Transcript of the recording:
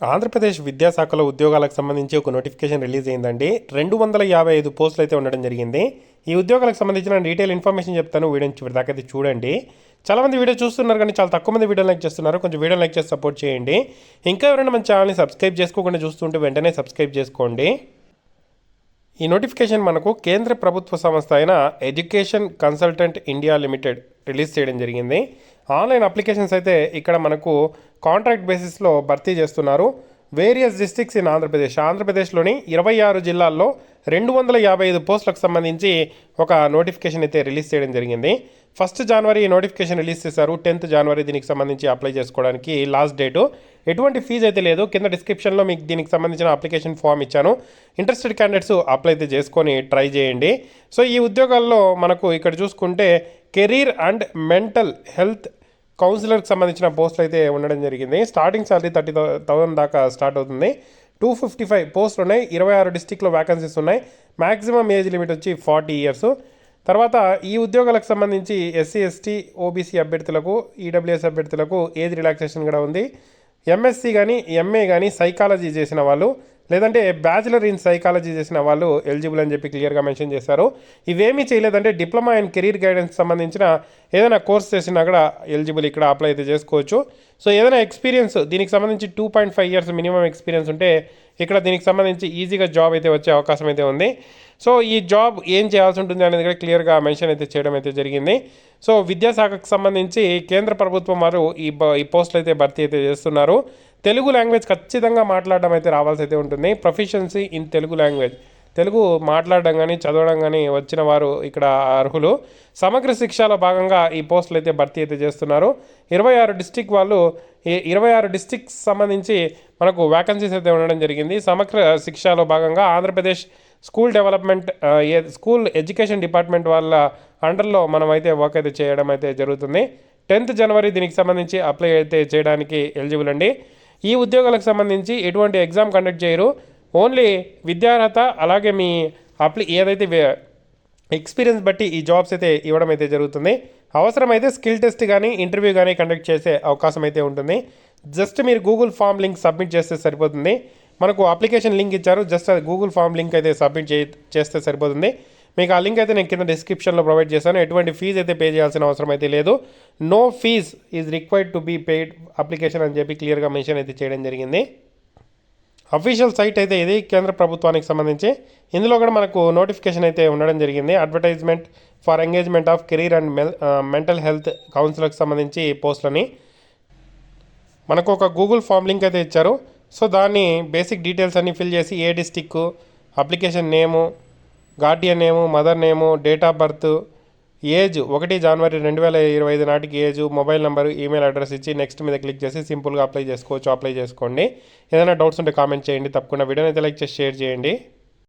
ఆంధ్రప్రదేశ్ విద్యాశాఖలో ఉద్యోగాలకు సంబంధించి ఒక నోటిఫికేషన్ రిలీజ్ అయిందండి. రెండు వందల యాభై ఐదు పోస్టులు అయితే ఉండడం జరిగింది. ఈ ఉద్యోగాలకు సంబంధించిన డీటెయిల్ ఇన్ఫర్మేషన్ చెప్తాను. వీడియో చివరి అయితే చూడండి. చాలా మంది వీడియో చూస్తున్నారు కానీ చాలా తక్కువ మంది వీడియో లైక్ చేస్తున్నారు. కొంచెం వీడియో లైక్ చేసి సపోర్ట్ చేయండి. ఇంకా ఎవరైనా మన ఛానల్ని సబ్స్క్రైబ్ చేసుకోకుండా చూస్తుంటే వెంటనే సబ్స్క్రైబ్ చేసుకోండి. ఈ నోటిఫికేషన్ మనకు కేంద్ర ప్రభుత్వ సంస్థ అయిన education consultant India limited release చేయడం జరిగింది. ఆన్లైన్ అప్లికేషన్స్ అయితే ఇక్కడ మనకు కాంట్రాక్ట్ బేసిస్లో భర్తీ చేస్తున్నారు. Various districts in Andhra Pradesh. ఆంధ్రప్రదేశ్లోని ఇరవై ఆరు జిల్లాల్లో రెండు వందల యాభై ఐదు పోస్టులకు సంబంధించి ఒక నోటిఫికేషన్ అయితే రిలీజ్ చేయడం జరిగింది. ఫస్ట్ జనవరి ఈ నోటిఫికేషన్ రిలీజ్ చేశారు. టెన్త్ జనవరి దీనికి సంబంధించి అప్లై చేసుకోవడానికి లాస్ట్ డేటు ఎటువంటి ఫీజు అయితే లేదు. కింద డిస్క్రిప్షన్లో మీకు దీనికి సంబంధించిన అప్లికేషన్ ఫామ్ ఇచ్చాను. ఇంట్రెస్టెడ్ క్యాండిడేట్స్ అప్లై అయితే చేసుకొని ట్రై చేయండి. సో ఈ ఉద్యోగాల్లో మనకు ఇక్కడ చూసుకుంటే కెరీర్ అండ్ మెంటల్ హెల్త్ కౌన్సిలర్కి సంబంధించిన పోస్టులు అయితే ఉండడం జరిగింది. స్టార్టింగ్ శాలరీ థర్టీ థౌసండ్ దాకా స్టార్ట్ అవుతుంది. టూ ఫిఫ్టీ ఫైవ్ పోస్టులు ఉన్నాయి. ఇరవై ఆరు డిస్టిక్లో వ్యాకన్సీస్ ఉన్నాయి. మ్యాక్సిమం ఏజ్ లిమిట్ వచ్చి ఫార్టీ ఇయర్స్ తర్వాత ఈ ఉద్యోగాలకు సంబంధించి ఎస్సీ ఎస్టీ ఓబీసీ అభ్యర్థులకు ఈడబ్ల్యూఎస్ అభ్యర్థులకు ఏజ్ రిలాక్సేషన్ కూడా ఉంది? ఎంఎస్సీ కానీ ఎంఏ కానీ సైకాలజీ చేసిన వాళ్ళు లేదంటే బ్యాచిలర్ ఇన్ సైకాలజీ చేసిన వాళ్ళు ఎలిజిబుల్ అని చెప్పి క్లియర్గా మెన్షన్ చేశారు. ఇవేమీ చేయలేదంటే డిప్లొమా అండ్ కెరీర్ గైడెన్స్ సంబంధించిన ఏదైనా కోర్స్ చేసినా కూడా ఎలిజిబుల్ ఇక్కడ అప్లై అయితే చేసుకోవచ్చు. సో ఏదైనా ఎక్స్పీరియన్స్ దీనికి సంబంధించి two point five years minimum experience ఉంటే ఇక్కడ దీనికి సంబంధించి ఈజీగా జాబ్ అయితే వచ్చే అవకాశం అయితే ఉంది. సో ఈ జాబ్ ఏం చేయాల్సి ఉంటుంది అనేది కూడా క్లియర్గా మెన్షన్ అయితే చేయడం అయితే జరిగింది. సో విద్యాశాఖకు సంబంధించి కేంద్ర ప్రభుత్వం వారు ఈ ఈ పోస్టులు అయితే భర్తీ అయితే చేస్తున్నారు. తెలుగు లాంగ్వేజ్ ఖచ్చితంగా మాట్లాడడం అయితే రావాల్సి అయితే ఉంటుంది. Proficiency in Telugu language Telugu మాట్లాడడం కానీ చదవడం కానీ వచ్చిన వారు ఇక్కడ అర్హులు. సమగ్ర శిక్షలో భాగంగా ఈ పోస్టులు అయితే భర్తీ అయితే చేస్తున్నారు. ఇరవై ఆరు డిస్టిక్ వాళ్ళు ఈ ఇరవై ఆరు డిస్టిక్స్ సంబంధించి మనకు వ్యాకన్సీస్ అయితే ఉండడం జరిగింది. సమగ్ర శిక్షలో భాగంగా ఆంధ్రప్రదేశ్ స్కూల్ డెవలప్మెంట్ ఏ స్కూల్ ఎడ్యుకేషన్ డిపార్ట్మెంట్ వాళ్ళ అండర్లో మనం అయితే వర్క్ అయితే చేయడం అయితే జరుగుతుంది. టెన్త్ జనవరి దీనికి సంబంధించి అప్లై అయితే చేయడానికి ఎలిజిబుల్ అండి. ఈ ఉద్యోగాలకు సంబంధించి ఎటువంటి ఎగ్జామ్ కండక్ట్ చేయరు. ఓన్లీ విద్యార్హత అలాగే మీ అప్లి ఏదైతే ఎక్స్పీరియన్స్ బట్టి ఈ జాబ్స్ అయితే ఇవ్వడం అయితే జరుగుతుంది. అవసరమైతే స్కిల్ టెస్ట్ కానీ ఇంటర్వ్యూ కానీ కండక్ట్ చేసే అవకాశం అయితే ఉంటుంది. జస్ట్ మీరు గూగుల్ ఫామ్ లింక్ సబ్మిట్ చేస్తే సరిపోతుంది. మనకు అప్లికేషన్ లింక్ ఇచ్చారు. జస్ట్ అది గూగుల్ ఫామ్ లింక్ అయితే సబ్మిట్ చే చేస్తే సరిపోతుంది. మీకు ఆ లింక్ అయితే నేను కింద డిస్క్రిప్షన్లో ప్రొవైడ్ చేశాను. ఎటువంటి ఫీజు అయితే పే చేయాల్సిన అవసరం అయితే లేదు. No fees is required to be paid application అని చెప్పి క్లియర్గా మెన్షన్ అయితే చేయడం జరిగింది. అఫీషియల్ సైట్ అయితే ఇది కేంద్ర ప్రభుత్వానికి సంబంధించి. ఇందులో కూడా మనకు నోటిఫికేషన్ అయితే ఉండడం జరిగింది. Advertisement for engagement of career and మెల్ mental health కౌన్సిలర్కి సంబంధించి పోస్టులని. మనకు ఒక గూగుల్ ఫామ్ లింక్ అయితే ఇచ్చారు. సో దాన్ని బేసిక్ డీటెయిల్స్ అన్ని ఫిల్ చేసి ఏ district application name guardian name mother name date of birth age ఒకటి జనవరి రెండు వేల ఇరవై ఐదు నాటికి age mobile number email address ఇచ్చి నెక్స్ట్ మీద క్లిక్ చేసి సింపుల్గా అప్లై చేసుకోవచ్చు. అప్లై చేసుకోండి. ఏదైనా డౌట్స్ ఉంటే కామెంట్ చేయండి. తప్పకుండా వీడియోని అయితే లైక్ చేసి షేర్ చేయండి.